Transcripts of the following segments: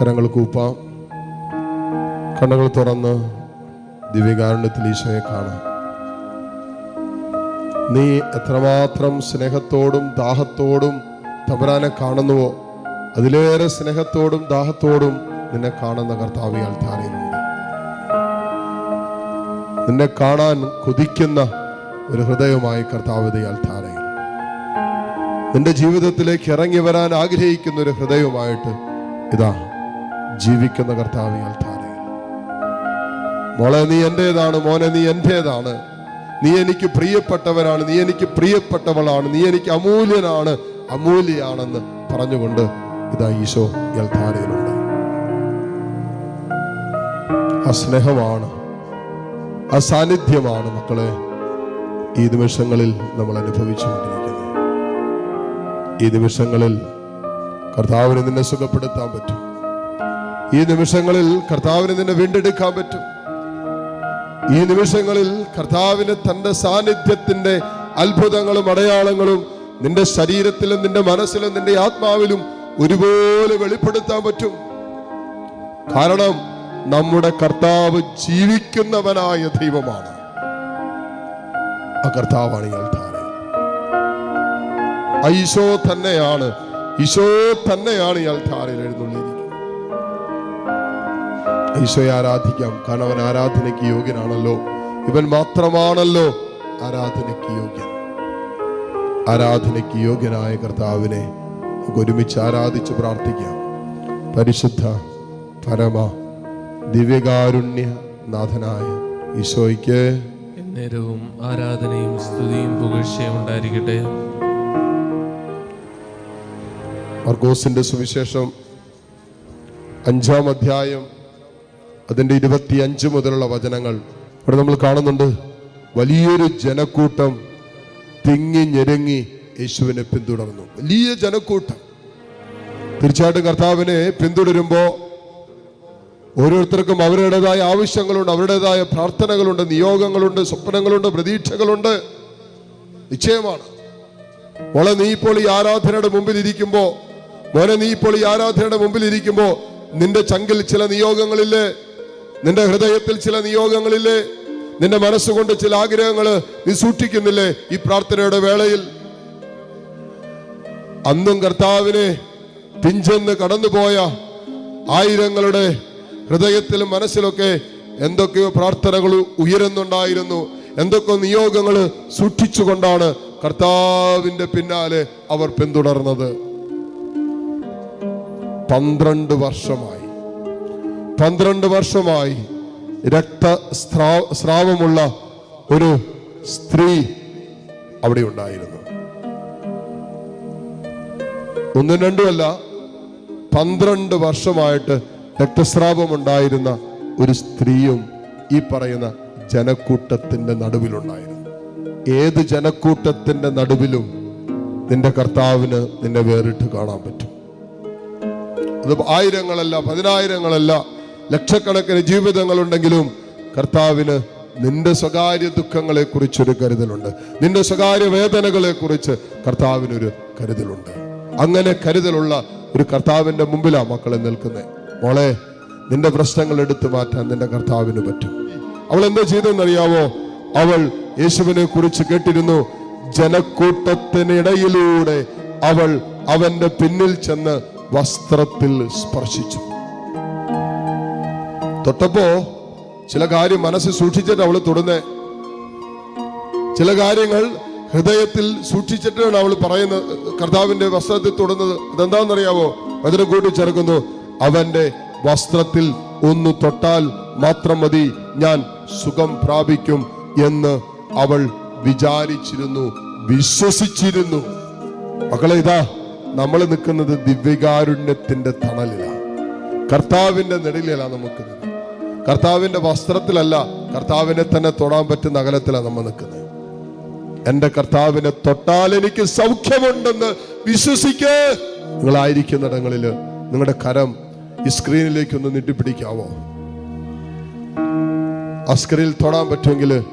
കരങ്ങൾ കൂപ്പാം. കണ്ണുകൾ തുറന്ന് ദിവ്യകാരുണ്യത്തിൽ ഈശോയെ കാണാം. നീ എത്രമാത്രം സ്നേഹത്തോടും ദാഹത്തോടും തമ്പുരാനെ കാണുന്നുവോ അതിലേറെ സ്നേഹത്തോടും ദാഹത്തോടും നിന്നെ കാണുന്ന കർത്താവ് ഈ നിന്നെ കാണാൻ കൊതിക്കുന്ന ഒരു ഹൃദയമായി കർത്താവ് ഈ അൾത്താരയിൽ നിന്റെ ജീവിതത്തിലേക്ക് ഇറങ്ങി വരാൻ ആഗ്രഹിക്കുന്ന ഒരു ഹൃദയവുമായിട്ട് ഇതാ ജീവിക്കുന്ന കർത്താവ് ഈ മോളെ നീ എന്റേതാണ് മോനെ നീ എന്റേതാണ് നീ എനിക്ക് പ്രിയപ്പെട്ടവരാണ് നീ എനിക്ക് പ്രിയപ്പെട്ടവളാണ് നീ എനിക്ക് അമൂല്യനാണ് അമൂല്യാണെന്ന് പറഞ്ഞുകൊണ്ട് ഇതാ ഈശോ യൽധാരയിലുണ്ട് ആ സ്നേഹമാണ് ആ സാന്നിധ്യമാണ് മക്കളെ ഈ നിമിഷങ്ങളിൽ നമ്മൾ അനുഭവിച്ചുകൊണ്ടിരിക്കുന്നത്. ഈ നിമിഷങ്ങളിൽ കർത്താവിനെ നിന്നെ സുഖപ്പെടുത്താൻ പറ്റും. ഈ നിമിഷങ്ങളിൽ കർത്താവിന് നിന്നെ വീണ്ടെടുക്കാൻ പറ്റും. ഈ നിമിഷങ്ങളിൽ കർത്താവിന് തന്റെ സാന്നിധ്യത്തിന്റെ അത്ഭുതങ്ങളും അടയാളങ്ങളും നിന്റെ ശരീരത്തിലും നിന്റെ മനസ്സിലും നിന്റെ ആത്മാവിലും ഒരുപോലെ വെളിപ്പെടുത്താൻ പറ്റും. കാരണം നമ്മുടെ കർത്താവ് ജീവിക്കുന്നവനായ ദൈവമാണ്. ആ കർത്താവാണ് അൾത്താരയിൽ ഈശോ തന്നെയാണ് ഈശോ തന്നെയാണ് അൾത്താരയിൽ എഴുന്നള്ളിയിരിക്കുന്നത് ഈശോയെ ആരാധിക്കാം. കാരണം അവൻ ആരാധനയ്ക്ക് യോഗ്യനാണല്ലോ. ഇവൻ മാത്രമാണല്ലോ ആരാധനയ്ക്ക് യോഗ്യൻ. ആരാധനയ്ക്ക് യോഗ്യനായ കർത്താവിനെ നമുക്ക് ഒരുമിച്ച് ആരാധിച്ച് പ്രാർത്ഥിക്കാം. പരിശുദ്ധ പരമ ദിവ്യകാരുണ്യ നാഥനായ ഈശോയ്ക്ക്. നേരവും ആരാധനയും സ്തുതിയും പുകഴ്ചയും ഉണ്ടായിരിക്കട്ടെ. മർഗോസിന്റെ സുവിശേഷം അഞ്ചാം അധ്യായം അതിന്റെ ഇരുപത്തി അഞ്ച് മുതലുള്ള വചനങ്ങൾ ഇവിടെ നമ്മൾ കാണുന്നുണ്ട്. വലിയൊരു ജനക്കൂട്ടം തിങ്ങി ഞെരുങ്ങി യേശുവിനെ പിന്തുടർന്നു. വലിയ ജനക്കൂട്ടം. തീർച്ചയായിട്ടും കർത്താവിനെ പിന്തുടരുമ്പോൾ ഓരോരുത്തർക്കും അവരുടേതായ ആവശ്യങ്ങളുണ്ട് അവരുടേതായ പ്രാർത്ഥനകളുണ്ട് നിയോഗങ്ങളുണ്ട് സ്വപ്നങ്ങളുണ്ട് പ്രതീക്ഷകളുണ്ട്. നിശ്ചയമാണ്. മോളെ നീ ഇപ്പോൾ ഈ ആരാധനയുടെ മുമ്പിൽ ഇരിക്കുമ്പോൾ മോനെ നീ ഇപ്പോൾ ഈ ആരാധനയുടെ മുമ്പിൽ ഇരിക്കുമ്പോൾ നിന്റെ ചങ്കിൽ ചില നിയോഗങ്ങളില്ലേ? നിന്റെ ഹൃദയത്തിൽ ചില നിയോഗങ്ങളില്ലേ? നിന്റെ മനസ്സുകൊണ്ട് ചില ആഗ്രഹങ്ങൾ നീ സൂക്ഷിക്കുന്നില്ലേ ഈ പ്രാർത്ഥനയുടെ വേളയിൽ? അന്നും കർത്താവിനെ പിഞ്ചെന്ന് കടന്നുപോയ ആയിരങ്ങളുടെ ഹൃദയത്തിലും മനസ്സിലൊക്കെ എന്തൊക്കെയോ പ്രാർത്ഥനകൾ ഉയരുന്നുണ്ടായിരുന്നു. എന്തൊക്കെ നിയോഗങ്ങൾ സൂക്ഷിച്ചുകൊണ്ടാണ് കർത്താവിന്റെ പിന്നാലെ അവർ പിന്തുടർന്നത്. പന്ത്രണ്ട് വർഷമായി. പന്ത്രണ്ട് വർഷമായി രക്ത സ്രാവമുള്ള ഒരു സ്ത്രീ അവിടെ ഉണ്ടായിരുന്നു. ഒന്നും രണ്ടുമല്ല പന്ത്രണ്ട് വർഷമായിട്ട് രക്തസ്രാവം ഉണ്ടായിരുന്ന ഒരു സ്ത്രീയും ഈ പറയുന്ന ജനക്കൂട്ടത്തിന്റെ നടുവിലുണ്ടായിരുന്നു. ഏത് ജനക്കൂട്ടത്തിന്റെ നടുവിലും നിന്റെ കർത്താവിന് നിന്നെ വേറിട്ട് കാണാൻ പറ്റും. അത് ആയിരങ്ങളല്ല പതിനായിരങ്ങളല്ല ലക്ഷക്കണക്കിന് ജീവിതങ്ങളുണ്ടെങ്കിലും കർത്താവിന് നിന്റെ സ്വകാര്യ ദുഃഖങ്ങളെ കുറിച്ചൊരു കരുതലുണ്ട്. നിന്റെ സ്വകാര്യ വേദനകളെ കുറിച്ച് കർത്താവിനൊരു കരുതലുണ്ട്. അങ്ങനെ കരുതലുള്ള ഒരു കർത്താവിന്റെ മുമ്പിലാ മക്കളെ നിൽക്കുന്നത് മോളെ നിന്റെ പ്രശ്നങ്ങൾ എടുത്തു മാറ്റാൻ നിന്റെ കർത്താവിന് പറ്റും. അവൾ എന്താ ചെയ്തെന്നറിയാവോ അവൾ യേശുവിനെ കുറിച്ച് കേട്ടിരുന്നു. ജനക്കൂട്ടത്തിനിടയിലൂടെ അവൾ അവന്റെ പിന്നിൽ ചെന്ന് വസ്ത്രത്തിൽ സ്പർശിച്ചു. തൊട്ടപ്പോ ചില കാര്യം മനസ്സിൽ സൂക്ഷിച്ചിട്ട് അവൾ തൊടുന്നേ. ചില കാര്യങ്ങൾ ഹൃദയത്തിൽ സൂക്ഷിച്ചിട്ടാണ് അവൾ പറയുന്നത് കർത്താവിന്റെ വസ്ത്രത്തിൽ തൊടുന്നത്. അതെന്താണെന്നറിയാവോ അതിനെ കൂട്ടിച്ചേർക്കുന്നു അവന്റെ വസ്ത്രത്തിൽ ഒന്ന് തൊട്ടാൽ മാത്രം മതി ഞാൻ സുഖം പ്രാപിക്കും എന്ന് അവൾ വിചാരിച്ചിരുന്നു വിശ്വസിച്ചിരുന്നു. മക്കളെ ഇതാ നമ്മൾ നിൽക്കുന്നത് ദിവ്യകാരുണ്യത്തിന്റെ തണലിലാണ്. കർത്താവിന്റെ നെടിലാണ് നമുക്ക് നിൽക്കുന്നത്. കർത്താവിന്റെ വസ്ത്രത്തിലല്ല കർത്താവിനെ തന്നെ തൊടാൻ പറ്റുന്ന അകലത്തിലാണ് നമ്മൾ നിൽക്കുന്നത്. എന്റെ കർത്താവിനെ തൊട്ടാൽ എനിക്ക് സൗഖ്യമുണ്ടെന്ന് വിശ്വസിക്കേ. നിങ്ങളായിരിക്കുന്നിടങ്ങളിൽ നിങ്ങളുടെ കരം ഈ സ്ക്രീനിലേക്ക് ഒന്ന് നീട്ടിപ്പിടിക്കാവോ? ആ സ്ക്രീനിൽ തൊടാൻ പറ്റുമെങ്കിൽ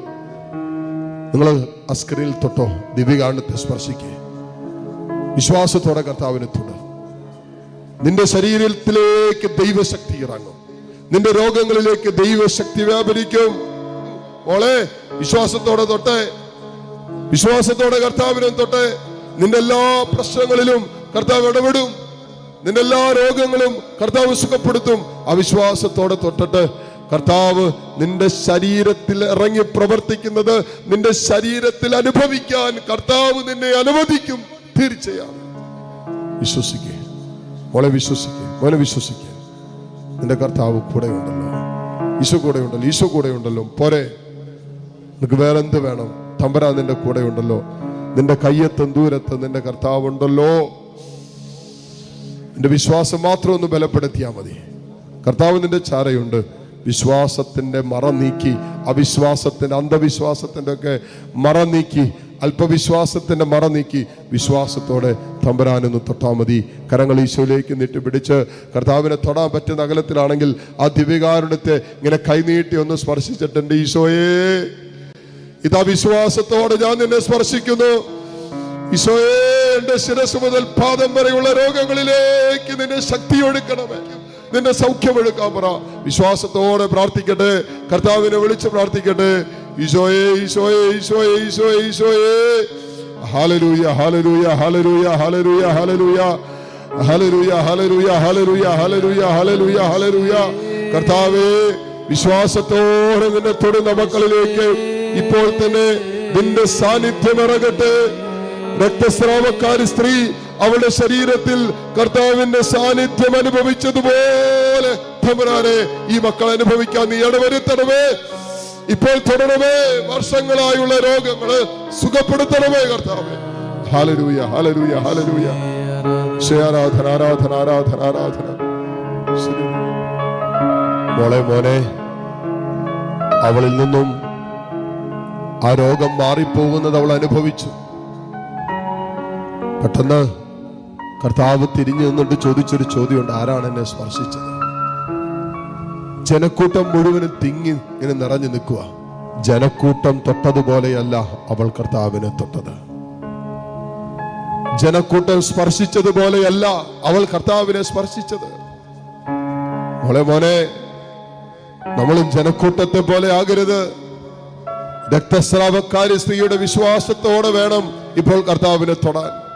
നിങ്ങൾ ആ സ്ക്രീനിൽ തൊട്ടോ. ദിവ്യകാരണത്തെ സ്പർശിക്കേ. വിശ്വാസത്തോടെ കർത്താവിനെ തൊട്. നിന്റെ ശരീരത്തിലേക്ക് ദൈവശക്തി ഇറങ്ങും. നിന്റെ രോഗങ്ങളിലേക്ക് ദൈവശക്തി വ്യാപരിക്കും. മോളെ വിശ്വാസത്തോടെ തൊട്ടെ. വിശ്വാസത്തോടെ കർത്താവിനും തൊട്ടെ. നിന്റെ എല്ലാ പ്രശ്നങ്ങളിലും കർത്താവ് ഇടപെടും. നിന്റെ എല്ലാ രോഗങ്ങളും കർത്താവ് സുഖപ്പെടുത്തും. അവിശ്വാസത്തോടെ തൊട്ടിട്ട് കർത്താവ് നിന്റെ ശരീരത്തിൽ ഇറങ്ങി പ്രവർത്തിക്കുന്നത് നിന്റെ ശരീരത്തിൽ അനുഭവിക്കാൻ കർത്താവ് നിന്നെ അനുവദിക്കും. തീർച്ചയാണ് വിശ്വസിക്കേ. മോളെ വിശ്വസിക്കേ. മോനെ വിശ്വസിക്കേ. നിന്റെ കർത്താവ് കൂടെ ഉണ്ടല്ലോ ഈശോ കൂടെ ഉണ്ടല്ലോ ഈശോ കൂടെ ഉണ്ടല്ലോ പോരെ. നിനക്ക് വേറെ എന്ത് വേണം? തമ്പരാ നിന്റെ കൂടെ ഉണ്ടല്ലോ നിന്റെ കയ്യെത്തും ദൂരത്ത് നിന്റെ കർത്താവ് ഉണ്ടല്ലോ നിന്റെ വിശ്വാസം മാത്രം ഒന്ന് ബലപ്പെടുത്തിയാൽ മതി. കർത്താവ് നിന്റെ ചാരയുണ്ട്. വിശ്വാസത്തിന്റെ മറ നീക്കി അവിശ്വാസത്തിന്റെ അന്ധവിശ്വാസത്തിന്റെ ഒക്കെ മറ നീക്കി അല്പവിശ്വാസത്തിന്റെ മറ നീക്കി വിശ്വാസത്തോടെ തമ്പരാനൊന്ന് തൊട്ടാൽ മതി. കരങ്ങൾ ഈശോയിലേക്ക് നീട്ടി പിടിച്ച് കർത്താവിനെ തൊടാൻ പറ്റുന്ന അകലത്തിലാണെങ്കിൽ ആ ദിവ്യകാരുണ്യത്തെ ഇങ്ങനെ കൈനീട്ടി ഒന്ന് സ്പർശിച്ചിട്ടുണ്ട് ഈശോയെ ഇതാ വിശ്വാസത്തോടെ ഞാൻ നിന്നെ സ്പർശിക്കുന്നു. ഈശോയെ എന്റെ ശിരസ് മുതൽ പാദം വരെയുള്ള രോഗങ്ങളിലേക്ക് നിന്നെ ശക്തി ഒഴുക്കണമേ. നിന്റെ സൗഖ്യം എടുക്കാൻ പറ. വിശ്വാസത്തോടെ പ്രാർത്ഥിക്കട്ടെ. കർത്താവിനെ വിളിച്ച് പ്രാർത്ഥിക്കട്ടെ. ഈശോയെ ഈശോയെ ഈശോയെ ഈശോയെ ഈശോയെ. ഹാലലൂയ ഹാലലൂയ ഹാലലൂയ ഹാലലൂയ ഹാലലൂയ ഹലലൂയ ഹലലൂയ ഹലലൂയ ഹലലൂയ ഹലലൂയ ഹലലൂയ കർത്താവേ വിശ്വാസത്തോടെ നിന്നെ തൊടുന്ന മക്കളിലേക്ക് ഇപ്പോൾ തന്നെ നിന്റെ സാന്നിധ്യം ഇറങ്ങട്ടെ. രക്തസ്രാവക്കാരി സ്ത്രീ അവളുടെ ശരീരത്തിൽ കർത്താവിന്റെ സാന്നിധ്യം അനുഭവിച്ചതുപോലെ ഈ മക്കൾ അനുഭവിക്കാൻ നീ ഇടവരുത്തണമേ. ഇപ്പോൾ തുടരണമേ. വർഷങ്ങളായുള്ള രോഗങ്ങൾ സുഖപ്പെടുത്തണമേ കർത്താവേ. ഹാലരൂയ ഹാലരൂയ ഹാലരൂയ ആരാധന ആരാധന ആരാധന ആരാധന. മോളെ മോനെ അവളിൽ നിന്നും ആ രോഗം മാറിപ്പോകുന്നത് അവൾ അനുഭവിച്ചു. പെട്ടെന്ന് കർത്താവ് തിരിഞ്ഞു നിന്നിട്ട് ചോദിച്ചൊരു ചോദ്യമുണ്ട്. ആരാണ് എന്നെ സ്പർശിച്ചത്? ജനക്കൂട്ടം മുഴുവനും തിങ്ങി ഇങ്ങനെ നിറഞ്ഞു നിൽക്കുക. ജനക്കൂട്ടം തൊട്ടതുപോലെയല്ല അവൾ കർത്താവിനെ തൊട്ടത്. ജനക്കൂട്ടം സ്പർശിച്ചതുപോലെയല്ല അവൾ കർത്താവിനെ സ്പർശിച്ചത്. മോളെ മോനെ നമ്മളും ജനക്കൂട്ടത്തെ പോലെ ആകരുത്. രക്തസ്രാവക്കാരി സ്ത്രീയുടെ വിശ്വാസത്തോടെ വേണം ഇപ്പോൾ കർത്താവിനെ തൊടാൻ.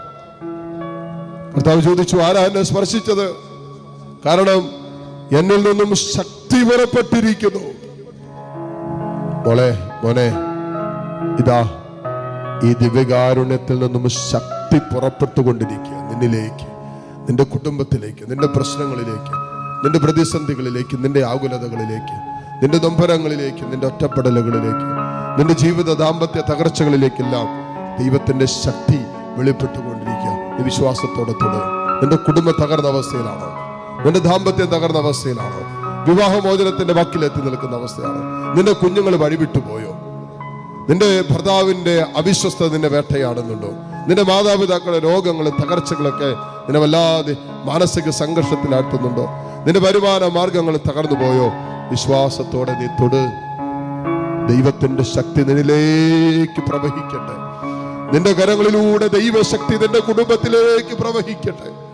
കർത്താവ് ചോദിച്ചു ആരാ എന്നെ സ്പർശിച്ചത്? കാരണം എന്നിൽ നിന്നും ശക്തി പുറപ്പെട്ടിരിക്കുന്നു മോളെ മോനെ ഇതാ ഈ ദിവ്യകാരുണ്യത്തിൽ നിന്നും ശക്തി പുറപ്പെട്ടുകൊണ്ടിരിക്കുക. നിന്നിലേക്ക് നിന്റെ കുടുംബത്തിലേക്ക് നിന്റെ പ്രശ്നങ്ങളിലേക്ക് നിന്റെ പ്രതിസന്ധികളിലേക്ക് നിന്റെ ആകുലതകളിലേക്ക് നിന്റെ നൊമ്പരങ്ങളിലേക്ക് നിന്റെ ഒറ്റപ്പെടലുകളിലേക്ക് നിന്റെ ജീവിത ദാമ്പത്യ തകർച്ചകളിലേക്കെല്ലാം ദൈവത്തിന്റെ ശക്തി വെളിപ്പെട്ടുകൊണ്ടിരിക്കുക. വിശ്വാസത്തോടെ തുടരും നിന്റെ കുടുംബ തകർന്ന അവസ്ഥയിലാണോ. നിന്റെ ദാമ്പത്യം തകർന്ന അവസ്ഥയിലാണോ. വിവാഹമോചനത്തിന്റെ വക്കിലെത്തി നിൽക്കുന്ന അവസ്ഥയാണ്. നിന്റെ കുഞ്ഞുങ്ങൾ വഴിവിട്ടു പോയോ? നിന്റെ ഭർത്താവിന്റെ അവിശ്വസ്ത നിന്നെ വേട്ടയാടുന്നുണ്ടോ? നിന്റെ മാതാപിതാക്കളുടെ രോഗങ്ങൾ തകർച്ചകളൊക്കെ നിന്നെ വല്ലാതെ മാനസിക സംഘർഷത്തിലാട്ടുന്നുണ്ടോ നിന്റെ വരുമാന മാർഗങ്ങൾ തകർന്നു പോയോ? വിശ്വാസത്തോടെ നീ തൊട്. ദൈവത്തിന്റെ ശക്തി നിന്നിലേക്ക് പ്രവഹിക്കട്ടെ. നിന്റെ കരങ്ങളിലൂടെ ദൈവശക്തി നിന്റെ കുടുംബത്തിലേക്ക് പ്രവഹിക്കട്ടെ.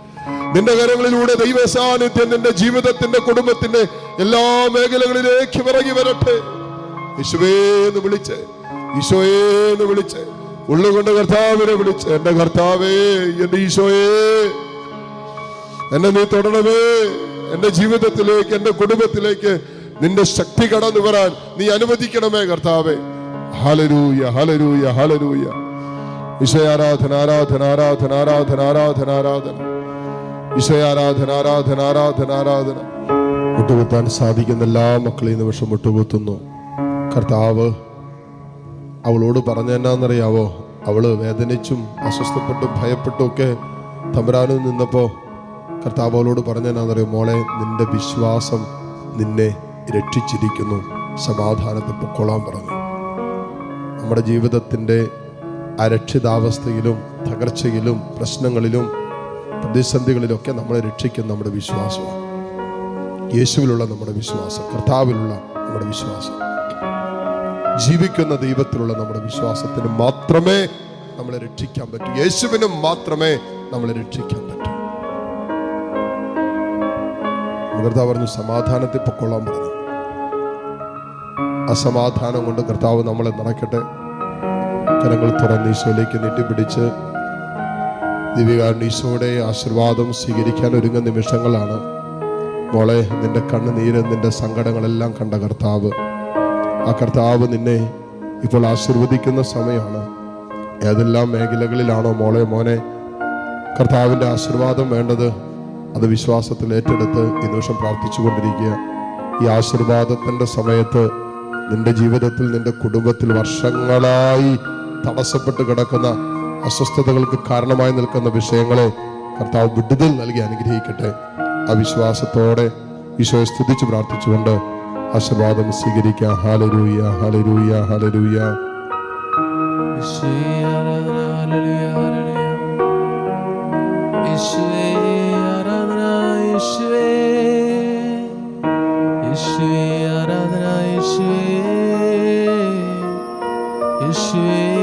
നിന്റെ കരങ്ങളിലൂടെ ദൈവ സാന്നിധ്യം നിന്റെ ജീവിതത്തിന്റെ കുടുംബത്തിന്റെ എല്ലാ മേഖലകളിലേക്കും ഇറങ്ങി വരട്ടെ. യേശുവേ എന്ന് വിളിച്ച് ഈശോയേ എന്ന് വിളിച്ച് ഉള്ളുകൊണ്ട് കർത്താവിനെ വിളിച്ച് എന്റെ കർത്താവേ എന്റെ ഈശോയെ എന്നെ നീ തൊടണമേ. എന്റെ ജീവിതത്തിലേക്ക് എന്റെ കുടുംബത്തിലേക്ക് നിന്റെ ശക്തി കടന്നു വരാൻ നീ അനുവദിക്കണമേ കർത്താവേ. ഹലരൂയ ഹലരൂയ ഹലരൂയ ഈശോ ആരാധന ആരാധന ആരാധന ആരാധന ആരാധന ആരാധന. ഈശോ ആരാധന ആരാധന ആരാധന. മുട്ടുകുത്താൻ സാധിക്കുന്ന എല്ലാ മക്കളെയും നിമിഷം മുട്ടുകുത്തുന്നു കർത്താവ് അവളോട് പറഞ്ഞ എന്നാന്നറിയാവോ അവൾ വേദനിച്ചും അസ്വസ്ഥപ്പെട്ടും ഭയപ്പെട്ടും ഒക്കെ തമ്പരാനും നിന്നപ്പോ കർത്താവ് അവളോട് പറഞ്ഞ എന്നാന്നറിയോ മോളെ നിന്റെ വിശ്വാസം നിന്നെ രക്ഷിച്ചിരിക്കുന്നു. സമാധാനത്തെ പൊക്കോളാൻ പറഞ്ഞു. നമ്മുടെ ജീവിതത്തിന്റെ അരക്ഷിതാവസ്ഥയിലും തകർച്ചയിലും പ്രശ്നങ്ങളിലും പ്രതിസന്ധികളിലൊക്കെ നമ്മളെ രക്ഷിക്കുന്ന നമ്മുടെ വിശ്വാസമാണ്. യേശുവിലുള്ള നമ്മുടെ വിശ്വാസം കർത്താവിലുള്ള നമ്മുടെ വിശ്വാസം. ജീവിക്കുന്ന ദൈവത്തിലുള്ള നമ്മുടെ വിശ്വാസത്തിന് മാത്രമേ നമ്മളെ രക്ഷിക്കാൻ പറ്റൂ. യേശുവിനും മാത്രമേ നമ്മളെ രക്ഷിക്കാൻ പറ്റൂ. കർത്താവ് പറഞ്ഞു സമാധാനത്തിൽ പൊക്കൊള്ളാൻ പറഞ്ഞു. അസമാധാനം കൊണ്ട് കർത്താവ് നമ്മളെ നിറയ്ക്കട്ടെ കരങ്ങൾ തുറന്ന് ഈശോയിലേക്ക് നീട്ടിപ്പിടിച്ച് ദിവ്യകാരൻ ഈശോയുടെ ആശീർവാദം സ്വീകരിക്കാൻ ഒരുങ്ങുന്ന നിമിഷങ്ങളാണ്. മോളെ നിന്റെ കണ്ണുനീര് നിന്റെ സങ്കടങ്ങളെല്ലാം കണ്ട കർത്താവ്. ആ കർത്താവ് നിന്നെ ഇപ്പോൾ ആശീർവദിക്കുന്ന സമയമാണ്. ഏതെല്ലാം മേഖലകളിലാണോ മോളെ മോനെ കർത്താവിന്റെ ആശീർവാദം വേണ്ടത്? അത് വിശ്വാസത്തിൽ ഏറ്റെടുത്ത് ഈ നിമിഷം പ്രാർത്ഥിച്ചുകൊണ്ടിരിക്കുക. ഈ ആശീർവാദത്തിന്റെ സമയത്ത് നിന്റെ ജീവിതത്തിൽ നിന്റെ കുടുംബത്തിൽ വർഷങ്ങളായി തടസ്സപ്പെട്ട് കിടക്കുന്ന അസ്വസ്ഥതകൾക്ക് കാരണമായി നിൽക്കുന്ന വിഷയങ്ങളെ കർത്താവ് വിടുതൽ നൽകി അനുഗ്രഹിക്കട്ടെ. അവിശ്വാസത്തോടെ വിശ്വാസത്തോടെ ഈശോയെ സ്തുതിച്ച് പ്രാർത്ഥിച്ചുകൊണ്ട് ആശീർവാദം സ്വീകരിക്കാം. ഹാലരൂയ ഹാലരൂയ ഹാലരൂയ ഹല്ലേലൂയ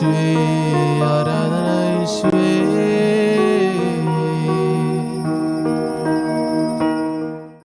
Shri Aradhana Shri